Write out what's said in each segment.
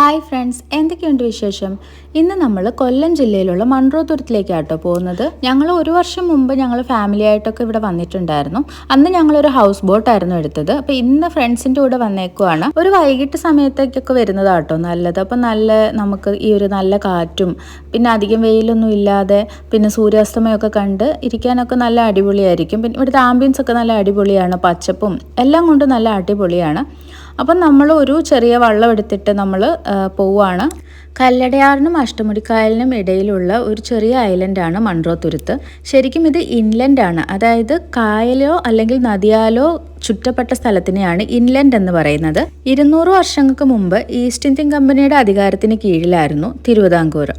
Hi friends എന്തൊക്കെയുണ്ട് വിശേഷം? ഇന്ന് നമ്മൾ കൊല്ലം ജില്ലയിലുള്ള മൺറോ തുരത്തിലേക്കാട്ടോ പോകുന്നത്. ഞങ്ങൾ ഒരു വർഷം മുമ്പ് ഞങ്ങൾ ഫാമിലി ആയിട്ടൊക്കെ ഇവിടെ വന്നിട്ടുണ്ടായിരുന്നു. അന്ന് ഞങ്ങളൊരു ഹൗസ് ബോട്ടായിരുന്നു എടുത്തത്. അപ്പോൾ ഇന്ന് ഫ്രണ്ട്സിന്റെ കൂടെ വന്നേക്കുവാണ്. ഒരു വൈകിട്ട് സമയത്തേക്കൊക്കെ വരുന്നതാട്ടോ നല്ലത്. അപ്പോൾ നല്ല നമുക്ക് ഈ ഒരു നല്ല കാറ്റും പിന്നെ അധികം വെയിലൊന്നും ഇല്ലാതെ പിന്നെ സൂര്യാസ്തമയമൊക്കെ കണ്ട് ഇരിക്കാനൊക്കെ നല്ല അടിപൊളിയായിരിക്കും. പിന്നെ ഇവിടുത്തെ ആംബിയൻസ് ഒക്കെ നല്ല അടിപൊളിയാണ്. പച്ചപ്പും എല്ലാം കൊണ്ടും നല്ല അടിപൊളിയാണ്. അപ്പം നമ്മൾ ഒരു ചെറിയ വള്ളം എടുത്തിട്ട് നമ്മൾ പോവുകയാണ് കല്ലടയാറിനും അഷ്ടമുടിക്കായലിനും ഇടയിലുള്ള ഒരു ചെറിയ ഐലൻഡാണ് മൺറോ തുരുത്ത്. ശരിക്കും ഇത് ഇൻലൻഡ് ആണ് അതായത് കായലോ അല്ലെങ്കിൽ നദിയാലോ ചുറ്റപ്പെട്ട സ്ഥലത്തിനെയാണ് ഇൻലൻഡ് എന്ന് പറയുന്നത്. ഇരുന്നൂറ് വർഷങ്ങൾക്ക് മുമ്പ് ഈസ്റ്റ് ഇന്ത്യൻ കമ്പനിയുടെ അധികാരത്തിന് കീഴിലായിരുന്നു തിരുവിതാംകൂർ.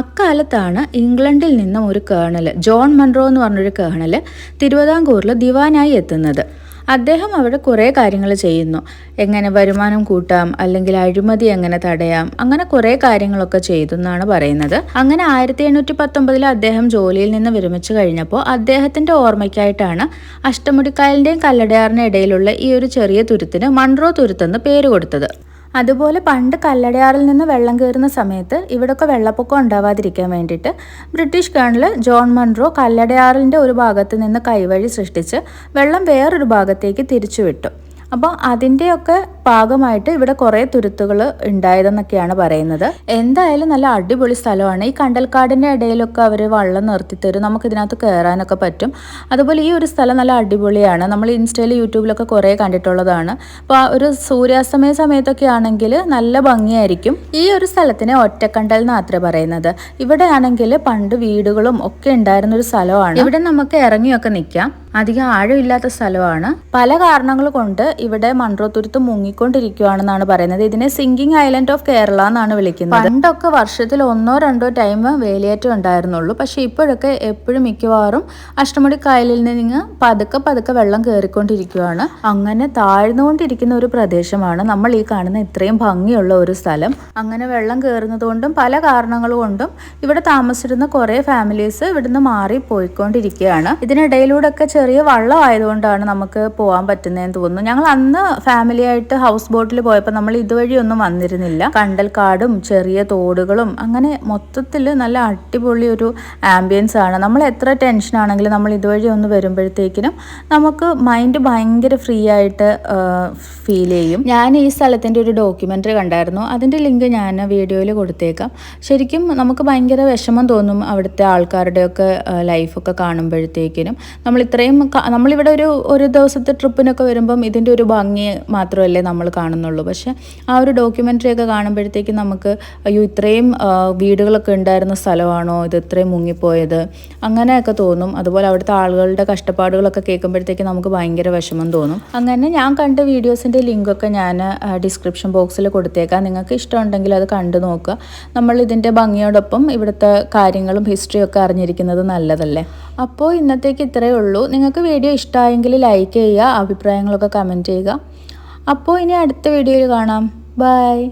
അക്കാലത്താണ് ഇംഗ്ലണ്ടിൽ നിന്നും ഒരു കേണൽ ജോൺ മൺറോ എന്ന് പറഞ്ഞൊരു കേണൽ തിരുവിതാംകൂറിൽ ദിവാനായി എത്തുന്നത്. അദ്ദേഹം അവിടെ കുറേ കാര്യങ്ങൾ ചെയ്യുന്നു. എങ്ങനെ വരുമാനം കൂട്ടാം അല്ലെങ്കിൽ അഴിമതി എങ്ങനെ തടയാം അങ്ങനെ കുറേ കാര്യങ്ങളൊക്കെ ചെയ്തു എന്നാണ് പറയുന്നത്. അങ്ങനെ ആയിരത്തി എണ്ണൂറ്റി പത്തൊമ്പതിൽ അദ്ദേഹം ജോലിയിൽ നിന്ന് വിരമിച്ചു കഴിഞ്ഞപ്പോൾ അദ്ദേഹത്തിന്റെ ഓർമ്മയ്ക്കായിട്ടാണ് അഷ്ടമുടിക്കായലിന്റെയും കല്ലടയാറിന്റെ ഇടയിലുള്ള ഈ ഒരു ചെറിയ തുരുത്തിന് മൺറോ തുരുത്തെന്ന് പേര് കൊടുത്തത്. അതുപോലെ പണ്ട് കല്ലടയാറിൽ നിന്ന് വെള്ളം കയറുന്ന സമയത്ത് ഇവിടൊക്കെ വെള്ളപ്പൊക്കം ഉണ്ടാവാതിരിക്കാൻ വേണ്ടിയിട്ട് ബ്രിട്ടീഷ് കേണൽ ജോൺ മൺറോ കല്ലടയാറിന്റെ ഒരു ഭാഗത്ത് നിന്ന് കൈവഴി സൃഷ്ടിച്ച് വെള്ളം വേറൊരു ഭാഗത്തേക്ക് തിരിച്ചുവിട്ടു. അപ്പോൾ അതിന്റെയൊക്കെ ഭാഗമായിട്ട് ഇവിടെ കുറേ തുരുത്തുകൾ ഉണ്ടായതെന്നൊക്കെയാണ് പറയുന്നത്. എന്തായാലും നല്ല അടിപൊളി സ്ഥലമാണ്. ഈ കണ്ടൽക്കാടിന്റെ ഇടയിലൊക്കെ അവർ വള്ളം നിർത്തിത്തരും. നമുക്ക് ഇതിനകത്ത് കയറാനൊക്കെ പറ്റും. അതുപോലെ ഈ ഒരു സ്ഥലം നല്ല അടിപൊളിയാണ്. നമ്മൾ ഇൻസ്റ്റയിൽ യൂട്യൂബിലൊക്കെ കുറേ കണ്ടിട്ടുള്ളതാണ്. അപ്പോൾ ഒരു സൂര്യാസ്തമയ സമയത്തൊക്കെ ആണെങ്കിൽ നല്ല ഭംഗിയായിരിക്കും. ഈ ഒരു സ്ഥലത്തിന് ഒറ്റക്കണ്ടൽ എന്നാത്ര പറയുന്നത്. ഇവിടെ ആണെങ്കിൽ പണ്ട് വീടുകളും ഒക്കെ ഉണ്ടായിരുന്ന ഒരു സ്ഥലമാണ്. ഇവിടെ നമുക്ക് ഇറങ്ങിയൊക്കെ നിൽക്കാം. അധികം ആഴമില്ലാത്ത സ്ഥലമാണ്. പല കാരണങ്ങൾ കൊണ്ട് ഇവിടെ മൺറോത്തുരുത്ത് മുങ്ങിക്കൊണ്ടിരിക്കുകയാണെന്നാണ് പറയുന്നത്. ഇതിനെ സിങ്കിങ് ഐലൻഡ് ഓഫ് കേരള എന്നാണ് വിളിക്കുന്നത്. പണ്ടൊക്കെ വർഷത്തിൽ ഒന്നോ രണ്ടോ ടൈം വേലിയേറ്റം ഉണ്ടായിരുന്നുള്ളൂ. പക്ഷെ ഇപ്പോഴൊക്കെ എപ്പോഴും മിക്കവാറും അഷ്ടമുടി കായലിൽ നിന്ന് പതുക്കെ പതുക്കെ വെള്ളം കയറിക്കൊണ്ടിരിക്കുകയാണ് അങ്ങനെ താഴ്ന്നുകൊണ്ടിരിക്കുന്ന ഒരു പ്രദേശമാണ് നമ്മൾ ഈ കാണുന്ന ഇത്രയും ഭംഗിയുള്ള ഒരു സ്ഥലം. അങ്ങനെ വെള്ളം കയറുന്നതുകൊണ്ടും പല കാരണങ്ങൾ കൊണ്ടും ഇവിടെ താമസിച്ചിരുന്ന കുറേ ഫാമിലീസ് ഇവിടുന്ന് മാറി പോയിക്കൊണ്ടിരിക്കുകയാണ് ഇതിനിടയിലൂടെ ഒക്കെ ചെറിയ വള്ളം ആയതുകൊണ്ടാണ് നമുക്ക് പോകാൻ പറ്റുന്നതെന്ന് തോന്നുന്നു. ഞങ്ങൾ അന്ന് ഫാമിലി ആയിട്ട് ഹൗസ് ബോട്ടിൽ പോയപ്പോൾ നമ്മൾ ഇതുവഴിയൊന്നും വന്നിരുന്നില്ല. കണ്ടൽക്കാടും ചെറിയ തോടുകളും അങ്ങനെ മൊത്തത്തിൽ നല്ല അടിപൊളി ഒരു ആംബിയൻസ് ആണ്. നമ്മൾ എത്ര ടെൻഷൻ ആണെങ്കിലും നമ്മൾ ഇതുവഴി ഒന്ന് വരുമ്പോഴത്തേക്കിനും നമുക്ക് മൈൻഡ് ഭയങ്കര ഫ്രീ ആയിട്ട് ഫീൽ ചെയ്യും. ഞാൻ ഈ സ്ഥലത്തിന്റെ ഒരു ഡോക്യുമെന്ററി കണ്ടായിരുന്നു. അതിന്റെ ലിങ്ക് ഞാൻ വീഡിയോയിൽ കൊടുത്തേക്കാം. ശരിക്കും നമുക്ക് ഭയങ്കര വിഷമം തോന്നും അവിടുത്തെ ആൾക്കാരുടെയൊക്കെ ലൈഫൊക്കെ കാണുമ്പോഴത്തേക്കിനും. നമ്മൾ ഇത്രയും നമ്മളിവിടെ ഒരു ഒരു ദിവസത്തെ ട്രിപ്പിനൊക്കെ വരുമ്പം ഇതിന്റെ ഒരു ഭംഗി മാത്രമല്ലേ നമ്മൾ കാണുന്നുള്ളൂ. പക്ഷെ ആ ഒരു ഡോക്യുമെന്ററി ഒക്കെ കാണുമ്പോഴത്തേക്കും നമുക്ക് അയ്യോ ഇത്രയും വീടുകളൊക്കെ ഉണ്ടായിരുന്ന സ്ഥലമാണോ? ഇത് ഇത്രയും മുങ്ങിപ്പോയത്? അങ്ങനെയൊക്കെ തോന്നും. അതുപോലെ അവിടുത്തെ ആളുകളുടെ കഷ്ടപ്പാടുകളൊക്കെ കേൾക്കുമ്പോഴത്തേക്കും നമുക്ക് ഭയങ്കര വിഷമം തോന്നും. അങ്ങനെ ഞാൻ കണ്ട വീഡിയോസിന്റെ ലിങ്കൊക്കെ ഞാൻ ഡിസ്ക്രിപ്ഷൻ ബോക്സിൽ കൊടുത്തേക്കാം. നിങ്ങൾക്ക് ഇഷ്ടമുണ്ടെങ്കിൽ അത് കണ്ടു നോക്കുക. നമ്മൾ ഇതിന്റെ ഭംഗിയോടൊപ്പം ഇവിടുത്തെ കാര്യങ്ങളും ഹിസ്റ്ററിയൊക്കെ അറിഞ്ഞിരിക്കുന്നത് നല്ലതല്ലേ? അപ്പോൾ ഇന്നത്തേക്ക് ഇത്രയേ ഉള്ളൂ. നിങ്ങൾക്ക് വീഡിയോ ഇഷ്ടമായെങ്കിൽ ലൈക്ക് ചെയ്യുക അഭിപ്രായങ്ങളൊക്കെ കമന്റ് ചെയ്യുക. അപ്പോൾ ഇനി അടുത്ത വീഡിയോയിൽ കാണാം. ബൈ